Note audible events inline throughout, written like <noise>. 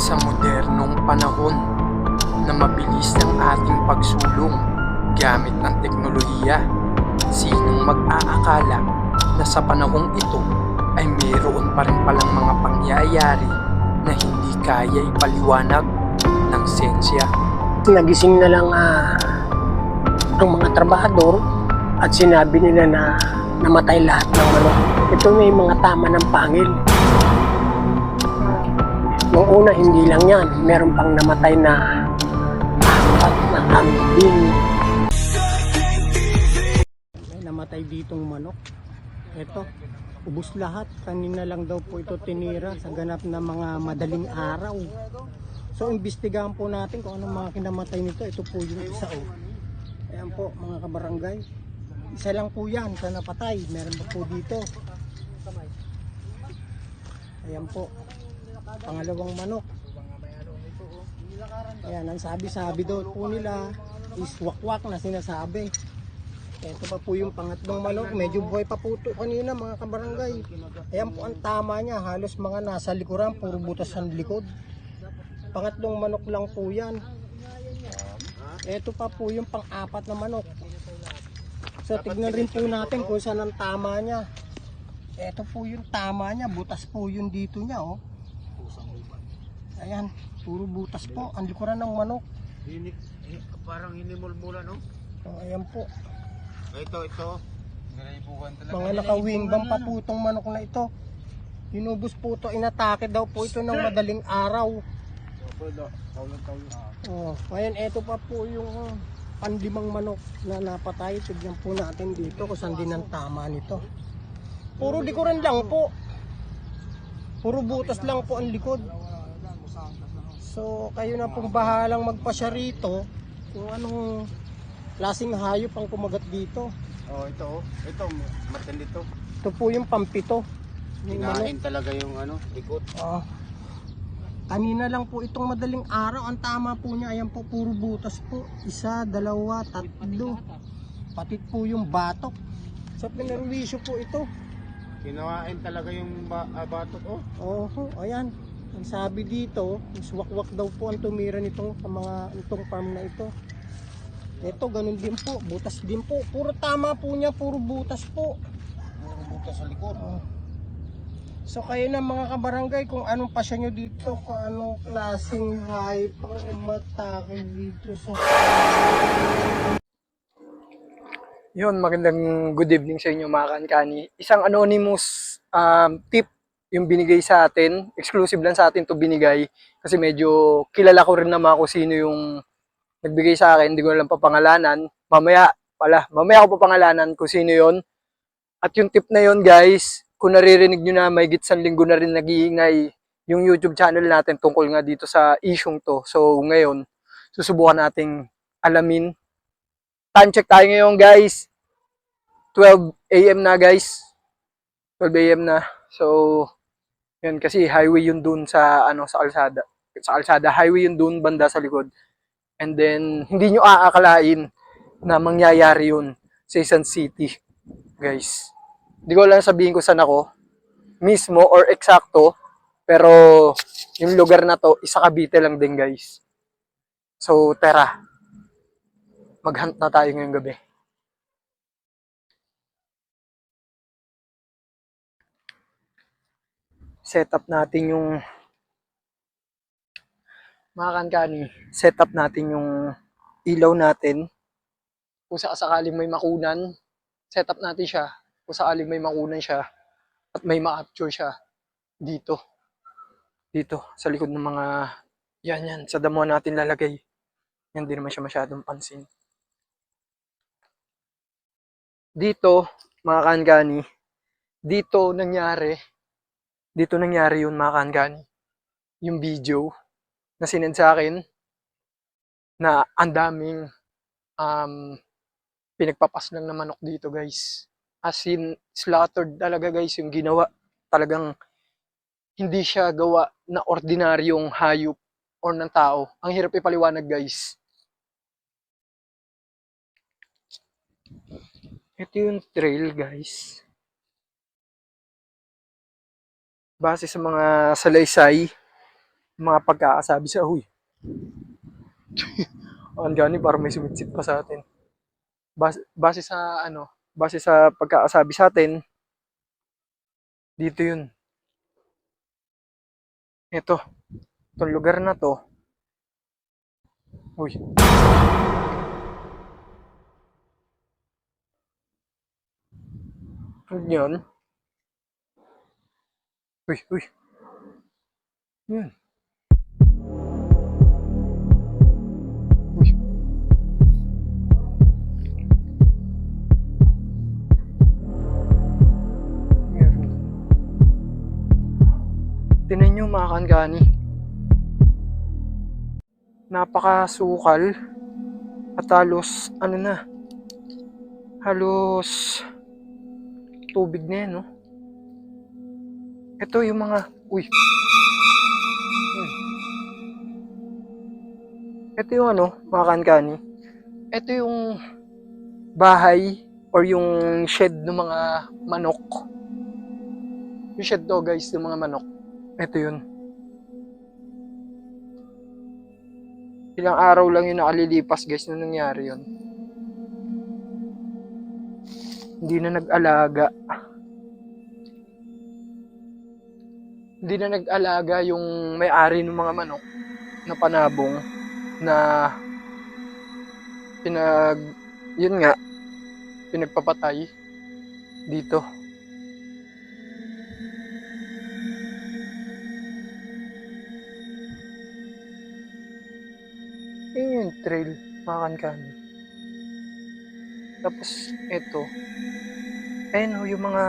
Sa modernong panahon na mabilis ang ating pagsulong gamit ng teknolohiya, sinong mag-aakala na sa panahong ito ay mayroon pa rin palang mga pangyayari na hindi kaya ipaliwanag ng sensya. nagising na lang ah, ang mga trabahador at sinabi nila na namatay lahat ng manok. Ito may mga tama ng pangil. Nung una, hindi lang yan. Meron pang namatay na apat na kambing. May namatay ditong manok. Ito, ubus lahat. Kanina lang daw po ito tinira sa ganap na mga madaling araw. So, imbestigahan po natin kung anong mga kinamatay nito. Ito po yung isa oh. Ayan po, mga kabarangay. Isa lang po yan sa napatay. Meron pa po dito. Ayan po. Pangalawang manok. Ayan, ang sabi-sabi daw po nila is wakwak na sinasabi. Ito pa po yung pangatlong manok. Medyo buhay pa po ito kanina mga kabarangay. Ayan po ang tama niya. Halos mga nasa likuran. Puro butas ang likod. Pangatlong manok lang po yan. Ito pa po yung pang-apat na manok. So tignan rin po natin kung saan ang tama niya. Ito po yung tama niya. Butas po yung dito niya oh. Ayan. Puro butas po. Ang likuran ng manok. Hinik, hi- parang hinimulmula, no? So, ayan po. Ito, ito. Nalaibukan talaga. Mga nakawingbang pa po itong manok na ito. Tinubos po ito. Inatake daw po ito ng madaling araw. Oh, ngayon ito pa po yung panlimang manok na napatay. Tignan po natin dito kung saan din ang tama nito. Puro likuran lang po. Puro butas lang po ang likod. So kayo na pong bahalang magpasya rito kung anong klaseng hayop ang kumagat dito. Oh, ito, oh. Ito, matindi to. Ito po yung pampito. Yung manok. Kinain talaga yung ano, likod. Ah. kanina lang po itong madaling araw. Ang tama po niya, ayan po, puro butas po. Isa, dalawa, tatlo. Patit po yung batok. Sa pinarwisyo po ito. Kinawain talaga yung ba ah, batot, oh. Oho, ayan. Ang sabi dito, wakwak daw po ang tumira nitong sa mga itong farm na ito. Ito, ganun din po. Butas din po. Puro tama po niya, puro butas po. Puro butas sa likod. Oh. So kayo na mga kabarangay kung anong pasya nyo dito, kung anong klaseng hype ang matake dito sa Yun, magandang good evening sa inyo mga kankani. Isang anonymous um, tip yung binigay sa atin. Exclusive lang sa atin to binigay. Kasi medyo kilala ko rin naman kung sino yung nagbigay sa akin. Hindi ko na lang papangalanan. Mamaya, pala, mamaya ko papangalanan kung sino yon At yung tip na yon guys, kung naririnig nyo na may gitsang linggo na rin nag-iingay yung YouTube channel natin tungkol nga dito sa isyong to. So ngayon, susubukan nating alamin time check tayo ngayon guys 12 a.m. na guys 12 a.m. na so yun kasi highway yun dun sa ano sa kalsada. Sa kalsada highway yun dun banda sa likod. And then hindi nyo aakalain na mangyayari yun sa isang city guys. Hindi ko lang sabihin ko saan ako mismo or eksakto pero yung lugar na to isa Cavite lang din guys. So tara. Maghunt na tayo ngayong gabi. Set up natin yung mga kankani, set up natin yung ilaw natin. Kung sakaling may makunan, set up natin siya. Kung sakaling may makunan siya at may ma-capture siya dito. Dito, sa likod ng mga yan yan, sa damo natin lalagay. Yan, di naman siya masyadong pansin dito, mga kaangani, dito nangyari, dito nangyari yun mga kaangani, yung video na sinend sa akin na ang daming um, pinagpapas lang na manok dito guys. As in, slaughtered talaga guys yung ginawa. Talagang hindi siya gawa na ordinaryong hayop or ng tao. Ang hirap ipaliwanag guys. Ito yung trail, guys. Base sa mga salaysay mga pagkakasabi sa huy. <laughs> Ang gani para may sumitsit pa sa atin. Base, base sa ano, base sa pagkakasabi sa atin, dito yun. Ito, itong lugar na to. Uy. Yun? Uy, uy. Uy. Meron. Tinan nyo mga kangani. Napakasukal. At halos, ano na, halos tubig na yan, no? Ito yung mga, uy. Yun. Ito yung ano, mga kankani. Ito yung bahay or yung shed ng mga manok. Yung shed to guys, ng mga manok. Ito yun. Ilang araw lang yung nakalilipas guys na nangyari yun. Hindi na nag-alaga. Hindi na nag-alaga yung may-ari ng mga manok na panabong na pinag yun nga pinagpapatay dito. Yun yung trail, mga kankani. Tapos, eto. Ayun oh, yung mga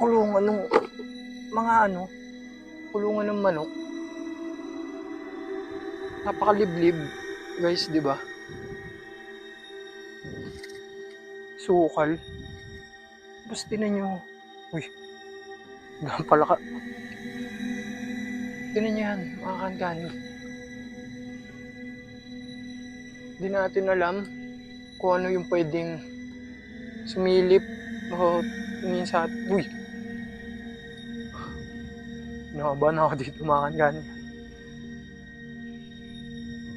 kulungan ng mga ano, kulungan ng manok. Napakaliblib, guys, di ba? Sukal. Tapos tinan nyo, uy, ganun pala ka. Tinan nyo yan, mga kankani. Di natin alam kung ano yung pwedeng sumilip o tumingin sa. Uy! Nakaba na ako dito mga kankani.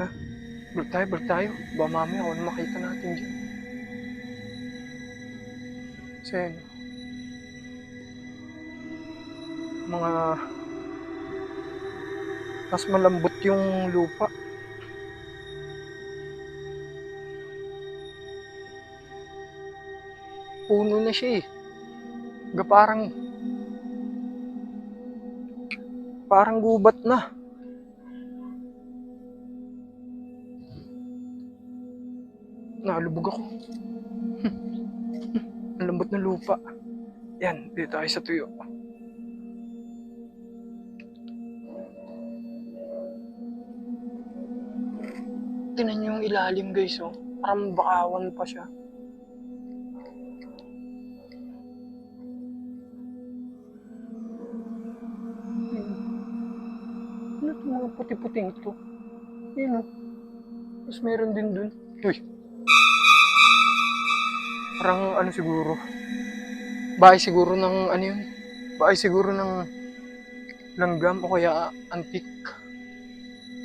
Ah, balik tayo, balik tayo. Ba mamaya ano makita natin dyan. Kasi ano, mga mas malambot yung lupa. Puno na siya eh. Parang parang gubat na. Nalubog ako. Ang lambot ng lupa. Yan, dito tayo sa tuyo. Tinan niyo yung ilalim guys oh. Parang bakawan pa siya. Ano itong mga puti-puting ito? Yun o. Tapos meron din dun. Uy. Parang ano siguro. Bahay siguro ng ano yun. Bahay siguro ng langgam o kaya antik.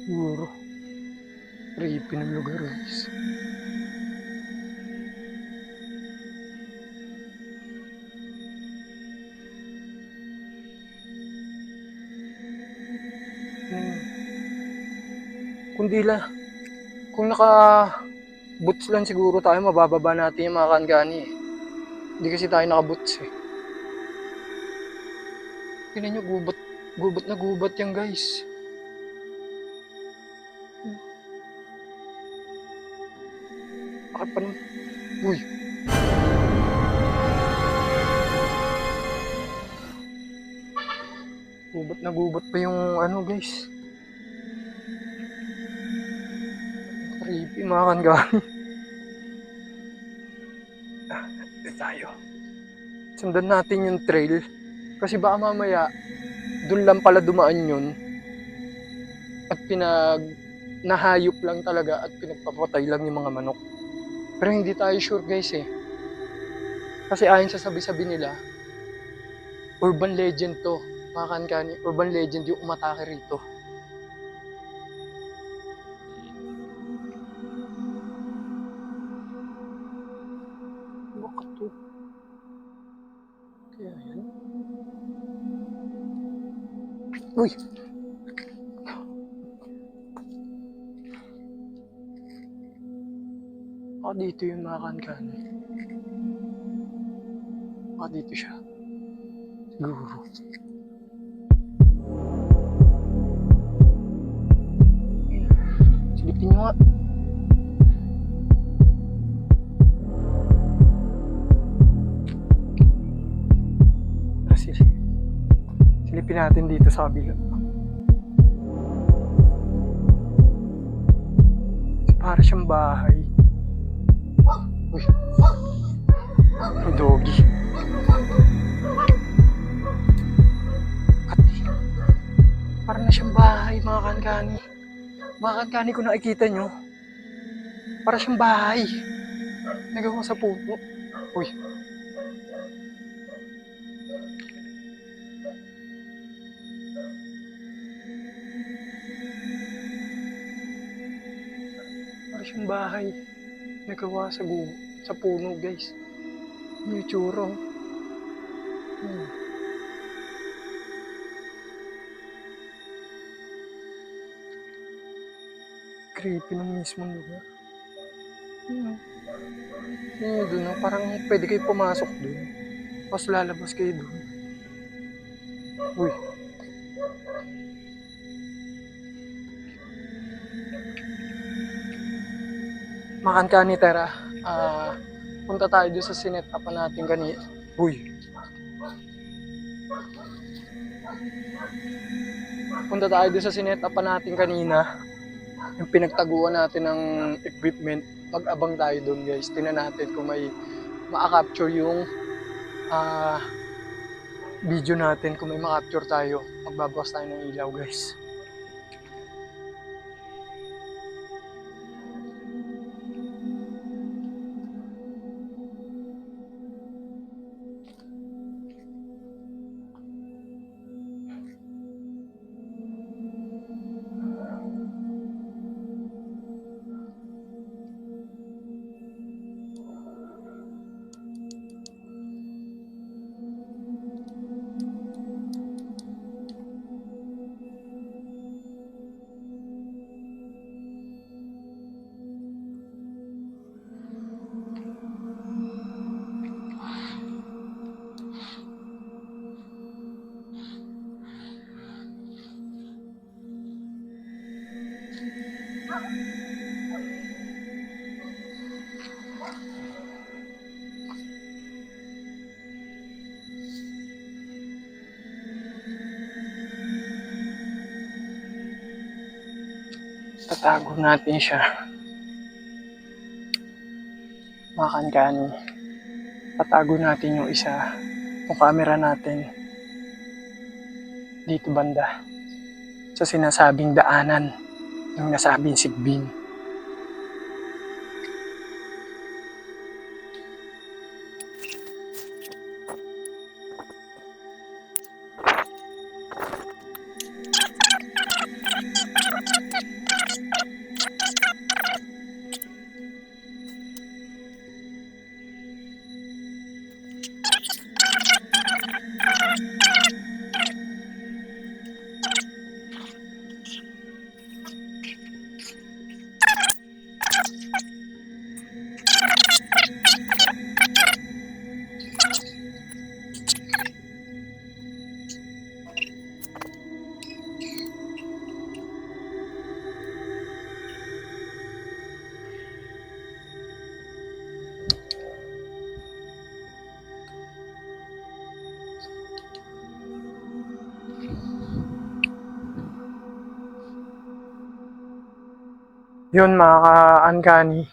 Siguro. Creepy ng lugar guys. Kundi lang, kung naka boots lang siguro tayo, mabababa natin yung mga kangani eh. Hindi kasi tayo naka boots eh. Tingnan nyo, gubat, gubat na gubat yan guys. Bakit pa? Uy! Gubat na gubat pa yung ano guys. Ah, dito tayo. Sundan natin yung trail. Kasi baka mamaya, dun lang pala dumaan yun. At pinag nahayop lang talaga at pinagpapatay lang yung mga manok. Pero hindi tayo sure guys eh. Kasi ayon sa sabi-sabi nila, urban legend to mga kankani, urban legend yung umatake rito. Uy! Baka dito yung mga kankani. Baka dito siya. Siguro. Silipin nyo nga. Silipin natin dito sa kabila. Para siyang bahay. Uy. May doggy. Kati. Parang na siyang bahay, mga kankani. Mga kankani kung nakikita nyo. Para siyang bahay. Nagawa sa puno. Uy. Para siyang bahay. Nagawa sa gu sa puno, guys. Yung tsura. Hmm. Creepy ng mismong lugar. Hmm. Yun dun, oh. parang pwede kayo pumasok dun. Tapos lalabas kayo dun. Uy. Makan ka ni Tera. Ah, punta tayo doon sa sinet up natin kani. Uy. Punta tayo doon sa sinet up natin kanina. Yung pinagtaguan natin ng equipment. Mag-abang tayo doon guys. Tingnan natin kung may ma-capture yung ah video natin. Kung may ma-capture tayo. Magbabawas tayo ng ilaw guys. Tatago natin siya. Makankani. Tatago natin yung isa. Yung camera natin. Dito banda. Sa sinasabing daanan. Yung nasabing sigbin. Yun mga ka-uncanny.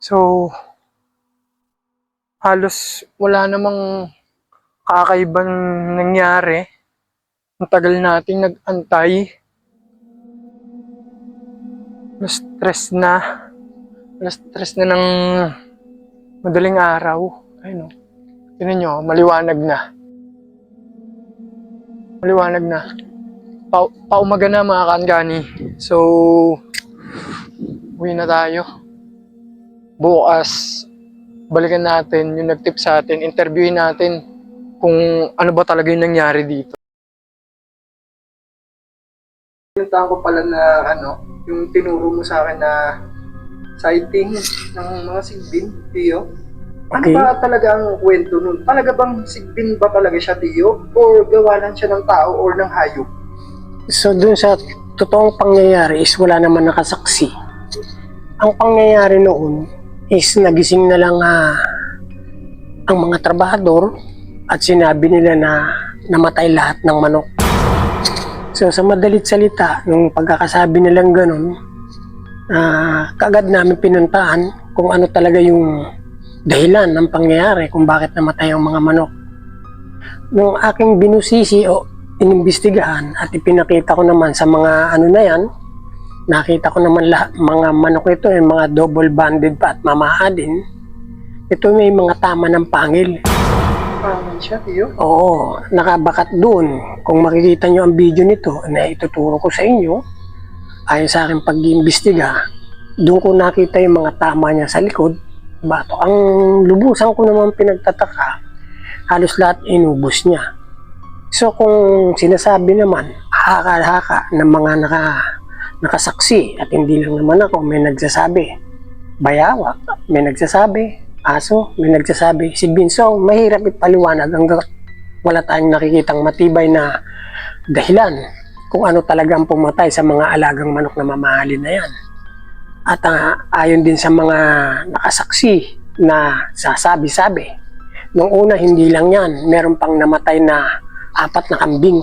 So, halos wala namang kakaibang nangyari. Ang tagal nating nag-antay. Na-stress na. Na-stress na ng madaling araw. Ayun o. Tignan nyo, maliwanag na. Maliwanag na. Pa paumaga na mga kaangani. So, uwi na tayo. Bukas, balikan natin yung nag-tip sa atin, interviewin natin kung ano ba talaga yung nangyari dito. Pinuntahan ko pala na ano, yung tinuro mo sa akin na sighting ng mga sigbin, Tio. Ano Okay. ba talaga ang kwento nun? Talaga bang sigbin ba talaga siya, Tio? Or gawa lang siya ng tao or ng hayop? So dun sa totoong pangyayari is wala naman nakasaksi. Ang pangyayari noon is nagising na lang ah, ang mga trabahador at sinabi nila na namatay lahat ng manok. So sa madalit salita, nung pagkakasabi nilang ganun, ah, kagad namin pinuntahan kung ano talaga yung dahilan ng pangyayari kung bakit namatay ang mga manok. Nung aking binusisi o inimbestigahan at ipinakita ko naman sa mga ano na yan, nakita ko naman lahat, mga manok ito, yung mga double banded pa at mamaha din. Ito may mga tama ng pangil. Pangin siya, Tio. Oo, nakabakat doon. Kung makikita nyo ang video nito na ituturo ko sa inyo, ayon sa aking pag-iimbestiga, doon ko nakita yung mga tama niya sa likod. Bato, ang lubusan ko naman pinagtataka, halos lahat inubos niya. So kung sinasabi naman, haka-haka ng mga naka, nakasaksi at hindi lang naman ako, may nagsasabi, bayawak, may nagsasabi, aso, may nagsasabi, si Binso, mahirap ipaliwanag hanggang wala tayong nakikitang matibay na dahilan kung ano talaga ang pumatay sa mga alagang manok na mamahalin na yan. At ah, ayon din sa mga nakasaksi na sasabi-sabi, nung una hindi lang yan, meron pang namatay na apat na kambing.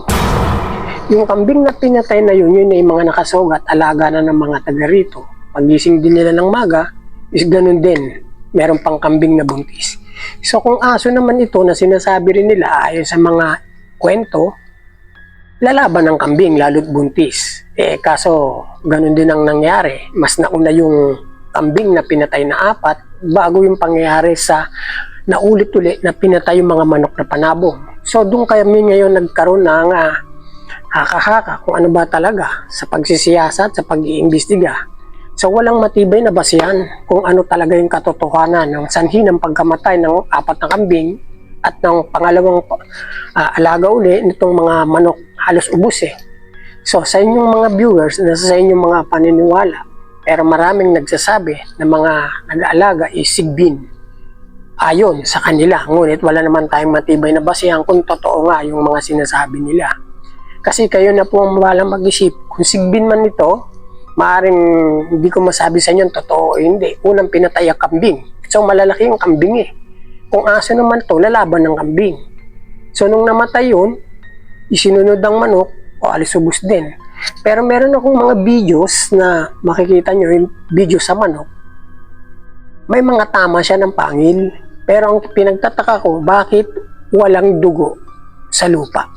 Yung kambing na pinatay na yun, yun ay mga nakasugat, alaga na ng mga taga rito. Pagising din nila ng maga, is ganun din. Meron pang kambing na buntis. So kung aso naman ito na sinasabi rin nila ayon sa mga kwento, lalaban ng kambing lalo't buntis. Eh kaso ganun din ang nangyari. Mas nauna yung kambing na pinatay na apat bago yung pangyayari sa naulit-ulit na pinatay yung mga manok na panabong. So doon kami ngayon nagkaroon ng ah, haka-haka kung ano ba talaga sa pagsisiyasat, sa pag-iimbestiga. So walang matibay na basihan kung ano talaga yung katotohanan ng sanhi ng pagkamatay ng apat na kambing at ng pangalawang ah, alaga uli nitong mga manok halos ubus eh. So sa inyong mga viewers, nasa sa inyong mga paniniwala, pero maraming nagsasabi na mga nag-aalaga is sigbin ayon sa kanila. Ngunit wala naman tayong matibay na basihan kung totoo nga yung mga sinasabi nila. Kasi kayo na po ang balang mag-isip. Kung sigbin man ito, maaring hindi ko masabi sa inyo totoo hindi. Unang pinatay ang kambing. So malalaki yung kambing eh. Kung aso naman to, lalaban ng kambing. So nung namatay yun, isinunod ang manok o alisubos din. Pero meron akong mga videos na makikita nyo yung video sa manok. May mga tama siya ng pangil. Pero ang pinagtataka ko, bakit walang dugo sa lupa?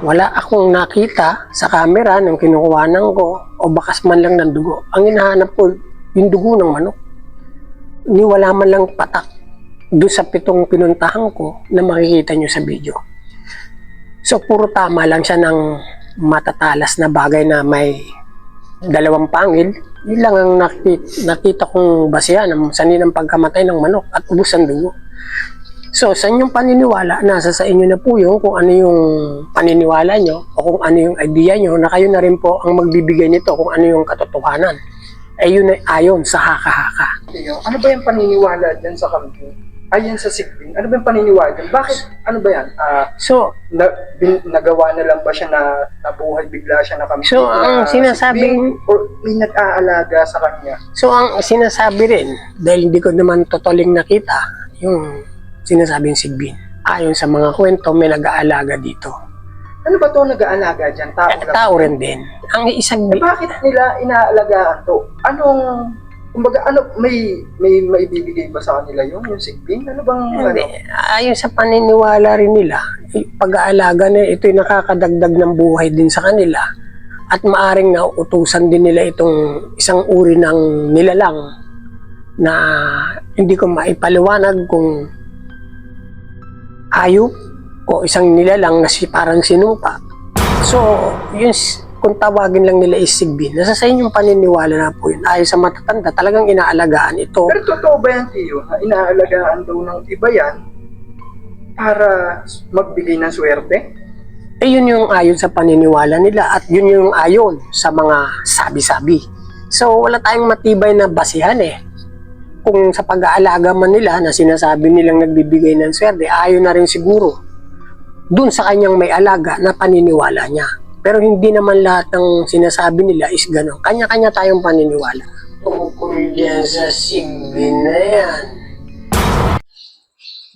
Wala akong nakita sa camera nung kinukuhanan ko o bakas man lang ng dugo. Ang hinahanap ko, yung dugo ng manok. Ni wala man lang patak doon sa pitong pinuntahan ko na makikita nyo sa video. So, puro tama lang siya ng matatalas na bagay na may dalawang pangil. Yun lang ang nakita, nakita kong basihan ng sani ng pagkamatay ng manok at ubos ang dugo. So, sa inyong paniniwala, nasa sa inyo na po yung kung ano yung paniniwala nyo o kung ano yung idea nyo na kayo na rin po ang magbibigay nito kung ano yung katotohanan. Ay yun ay ayon sa haka-haka. Ano ba yung paniniwala dyan sa kambing? Ay, yan sa sigbin. Ano ba yung paniniwala dyan? Bakit? Ano ba yan? Ah, So, na, bin, nagawa na lang ba siya na nabuhay bigla siya na kambing? So, ang sinasabing- sigbin? Or may nag-aalaga sa kanya? So ang sinasabi rin, dahil hindi ko naman totoling nakita, yung sinasabing sigbin. Ayon sa mga kwento, may nag-aalaga dito. Ano ba to nag-aalaga dyan? Tao At lang? tao rin din. Ang isang Eh, bakit nila inaalagaan to? Anong, kumbaga, ano, may, may maibibigay ba sa kanila yun? Yung sigbin? Ano bang, hindi, ano? ayon sa paniniwala rin nila, yung pag-aalaga na ito'y nakakadagdag ng buhay din sa kanila at maaring nauutusan din nila itong isang uri ng nilalang na hindi ko maipaliwanag kung hayop o isang nilalang na si parang sinumpa. So, yun, kung tawagin lang nila is sigbi, nasa sa inyong paniniwala na po yun. Ayon sa matatanda, talagang inaalagaan ito. Pero totoo ba yan, Tiyo, na inaalagaan daw ng iba yan para magbigay ng swerte? Eh yun yung ayon sa paniniwala nila at yun yung ayon sa mga sabi-sabi. So wala tayong matibay na basihan eh. Kung sa pag-aalaga man nila na sinasabi nilang nagbibigay ng swerte, ayon na rin siguro dun sa kanyang may alaga na paniniwala niya. Pero hindi naman lahat ng sinasabi nila is gano'n. Kanya-kanya tayong paniniwala. Tungkol yan sa sigbi na yan.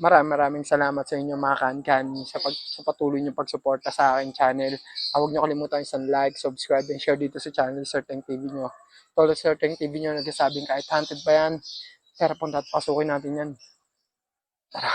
Maraming maraming salamat sa inyo mga kan-kan sa, pag, sa patuloy niyong pagsuporta sa aking channel. Ah, Huwag niyo kalimutan isang like, subscribe, and share dito sa channel Certain TV niyo. Tolo Certain TV niyo nagsasabing kahit hunted pa yan, tara punta at pasukin natin yan. Tara.